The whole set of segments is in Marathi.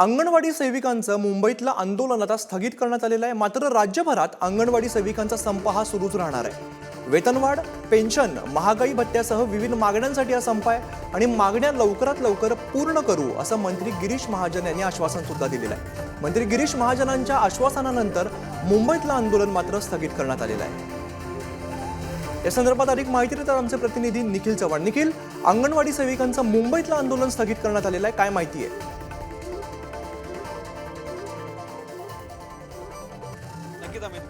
अंगणवाडी सेविकांचं मुंबईतलं आंदोलन आता स्थगित करण्यात आलेलं आहे. मात्र राज्यभरात अंगणवाडी सेविकांचा संप हा सुरूच राहणार आहे. वेतनवाढ पेन्शन महागाई भत्त्यासह विविध मागण्यांसाठी हा संप आहे आणि मागण्या लवकरात लवकर पूर्ण करू असं मंत्री गिरीश महाजन यांनी आश्वासन सुद्धा दिलेलं आहे. मंत्री गिरीश महाजनांच्या आश्वासनानंतर मुंबईतलं आंदोलन मात्र स्थगित करण्यात आलेलं आहे. या संदर्भात अधिक माहिती देतात आमचे प्रतिनिधी निखिल चव्हाण. निखिल अंगणवाडी सेविकांचं मुंबईतलं आंदोलन स्थगित करण्यात आलेलं आहे. काय माहिती आहे?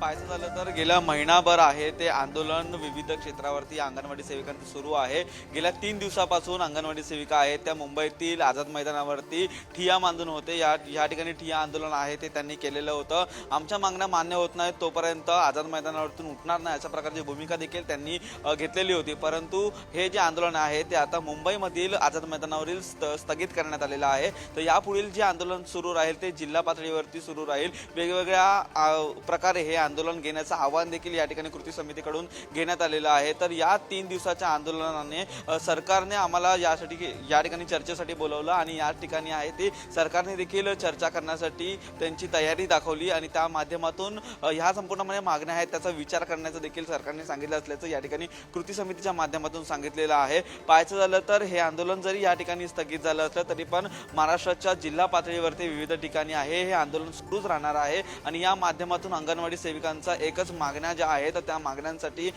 पाहायचं झालं तर गेल्या महिनाभर आहे ते आंदोलन. विविध क्षेत्रावरती अंगणवाडी सेविकांचं सुरू आहे. गेल्या तीन दिवसापासून अंगणवाडी सेविका आहेत. त्या मुंबईतील आझाद मैदानावरती ठिया मांडून होते. या या ठिकाणी ठिया आंदोलन आहे ते त्यांनी केलेलं होतं. आमच्या मागण्या मान्य होत नाहीत तोपर्यंत आझाद मैदानावरतून उठणार नाही अशा प्रकारची भूमिका देखील त्यांनी घेतलेली होती. परंतु हे जे आंदोलन आहे ते आता मुंबईमधील आझाद मैदानावरील स्थगित करण्यात आलेलं आहे. तर यापुढील जे आंदोलन सुरू राहील ते जिल्हा पातळीवरती सुरू राहील. वेगवेगळ्या प्रकारे हे आंदोलन घेण्याचं आव्हान देखील या ठिकाणी कृती समितीकडून घेण्यात आलेलं आहे. तर या तीन दिवसाच्या आंदोलनाने सरकारने आम्हाला यासाठी या ठिकाणी चर्चेसाठी बोलवलं आणि या ठिकाणी आहे ते सरकारने देखील चर्चा करण्यासाठी त्यांची तयारी दाखवली आणि त्या माध्यमातून ह्या संपूर्णपणे मागण्या आहेत त्याचा विचार करण्याचं देखील सरकारने सांगितलं असल्याचं या ठिकाणी कृती समितीच्या माध्यमातून सांगितलेलं आहे. पाहायचं झालं तर हे आंदोलन जरी या ठिकाणी स्थगित झालं असलं तरी पण महाराष्ट्राच्या जिल्हा पातळीवरती विविध ठिकाणी आहे. हे आंदोलन सुरूच राहणार आहे आणि या माध्यमातून अंगणवाडी सेविकांचा एकच मागण्या ज्या आहेत त्या मागण्यांसाठी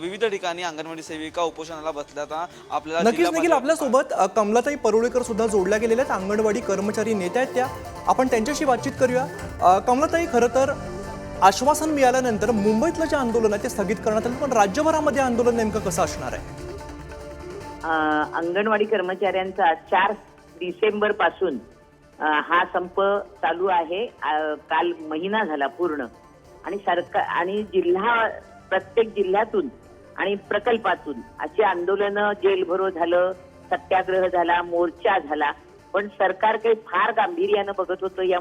विविध ठिकाणी अंगणवाडी सेविका उपोषणाला बसल्याचा आपल्याला नक्कीच पातळीवर आपल्यासोबत कमलाताई परुळेकर सुद्धा जोडल्या गेलेल्या आहेत. अंगणवाडी कर्मचारी नेत्या आहेत त्या. आपण त्यांच्याशी बातचीत करूया. कमलाताई खरं तर आश्वासन मिळाल्यानंतर मुंबईतलं जे आंदोलन आहे ते स्थगित करण्यात आलं. पण राज्यभरामध्ये आंदोलन नेमकं कसं असणार आहे? अंगणवाडी कर्मचाऱ्यांचा चार डिसेंबरपासून हा संप चालू आहे. काल महिना झाला पूर्ण. आणि सरकार आणि जिल्हा प्रत्येक जिल्ह्यातून आणि प्रकल्पातून अशी आंदोलनं जेल भरो झालं सत्याग्रह झाला मोर्चा झाला. पण सरकार काही फार गांभीर्यानं बघत होतं या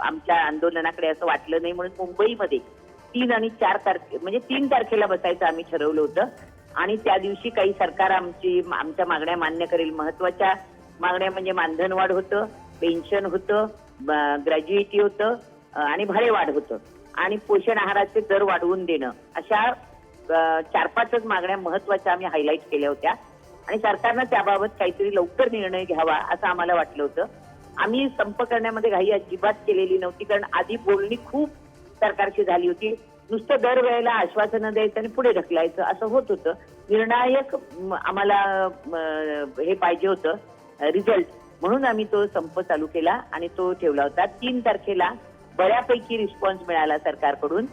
आमच्या आंदोलनाकडे असं वाटलं नाही म्हणून मुंबईमध्ये तीन आणि चार तारखे म्हणजे तीन तारखेला बसायचं आम्ही ठरवलं होतं. आणि त्या दिवशी काही सरकार आमची आमच्या मागण्या मान्य करेल. महत्त्वाच्या मागण्या म्हणजे मानधनवाढ होतं पेन्शन होतं ग्रॅज्युएटी होतं आणि भरेवाढ होतं. आणि पोषण आहाराचे दर वाढवून देणं. अशा चार पाचच मागण्या महत्त्वाच्या आम्ही हायलाईट केल्या होत्या. आणि सरकारनं त्याबाबत काहीतरी लवकर निर्णय घ्यावा असं आम्हाला वाटलं होतं. आम्ही संप करण्यामध्ये घाई अजिबात केलेली नव्हती कारण आधी बोलणी खूप सरकारची झाली होती. नुसतं दरवेळेला आश्वासनं द्यायचं आणि पुढे ढकलायचं असं होत होतं. निर्णायक आम्हाला हे पाहिजे होतं रिझल्ट म्हणून आम्ही तो संप चालू केला आणि तो ठेवला होता. तीन तारखेला बऱ्यापैकी रिस्पॉन्स मिळाला सरकारकडून.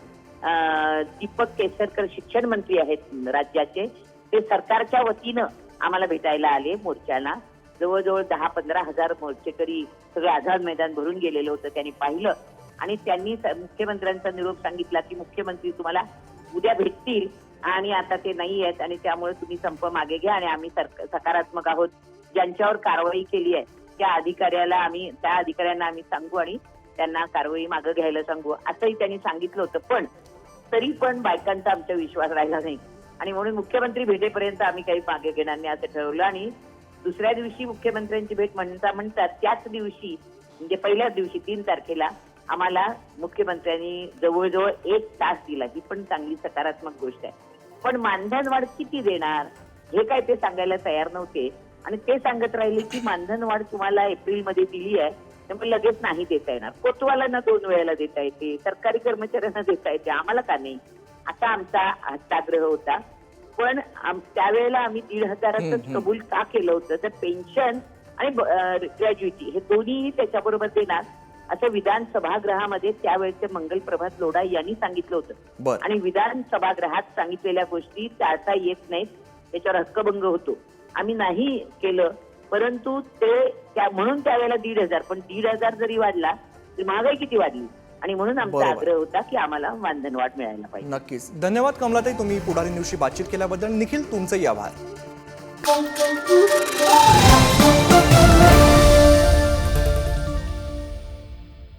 दीपक केसरकर शिक्षण मंत्री आहेत राज्याचे. ते सरकारच्या वतीनं आम्हाला भेटायला आले मोर्चाला. जवळजवळ दहा पंधरा हजार मोर्चेकरी सगळं आझाद मैदान भरून गेलेलं होतं त्यांनी पाहिलं. आणि त्यांनी मुख्यमंत्र्यांचा निरोप सांगितला की मुख्यमंत्री तुम्हाला उद्या भेटतील आणि आता ते नाही आहेत आणि त्यामुळे तुम्ही संप मागे घ्या आणि आम्ही सकारात्मक आहोत. ज्यांच्यावर कारवाई केली आहे त्या अधिकाऱ्याला आम्ही त्या अधिकाऱ्यांना आम्ही सांगू आणि त्यांना कारवाई मागं घ्यायला सांगू असंही त्यांनी सांगितलं होतं. पण तरी पण बायकांचा आमचा विश्वास राहिला नाही. आणि म्हणून मुख्यमंत्री भेटेपर्यंत आम्ही काही मागे घेणार नाही असं ठरवलं. आणि दुसऱ्या दिवशी मुख्यमंत्र्यांची भेट म्हणता म्हणतात त्याच दिवशी म्हणजे पहिल्याच दिवशी तीन तारखेला आम्हाला मुख्यमंत्र्यांनी जवळजवळ एक तास दिला. ही पण चांगली सकारात्मक गोष्ट आहे. पण मानधन वाढ किती देणार? हे काय ते सांगायला तयार नव्हते. आणि ते सांगत राहिले की मानधन वाढ तुम्हाला एप्रिलमध्ये दिली आहे. त्यामुळे लगेच नाही देता येणार. कोतवालांना दोन वेळेला देता येते सरकारी कर्मचाऱ्यांना देता येते. आम्हाला का नाही? असा आमचा हत्याग्रह होता. पण त्यावेळेला आम्ही दीड हजारातच कबूल का केलं होतं? तर पेन्शन आणि ग्रॅज्युएटी हे दोन्हीही त्याच्याबरोबर देणार. असं विधान सभागृहामध्ये त्यावेळेचे मंगल प्रभात लोढा यांनी सांगितलं होतं. आणि विधान सभागृहात सांगितलेल्या गोष्टी टाळता येत नाहीत. त्याच्यावर हक्कभंग होतो. आम्ही नाही केलं. परंतु ते त्या म्हणून त्यावेळेला दीड हजार. पण दीड हजार जरी वाढला तरी महागाई किती वाढली? आणि म्हणून आमचा. आग्रह होता की आम्हाला मानधन वाढ मिळायला पाहिजे. नक्कीच. धन्यवाद कमलाताई तुम्ही पुढारी न्यूजशी बातचीत केल्याबद्दल. निखिल तुमचंही आभार.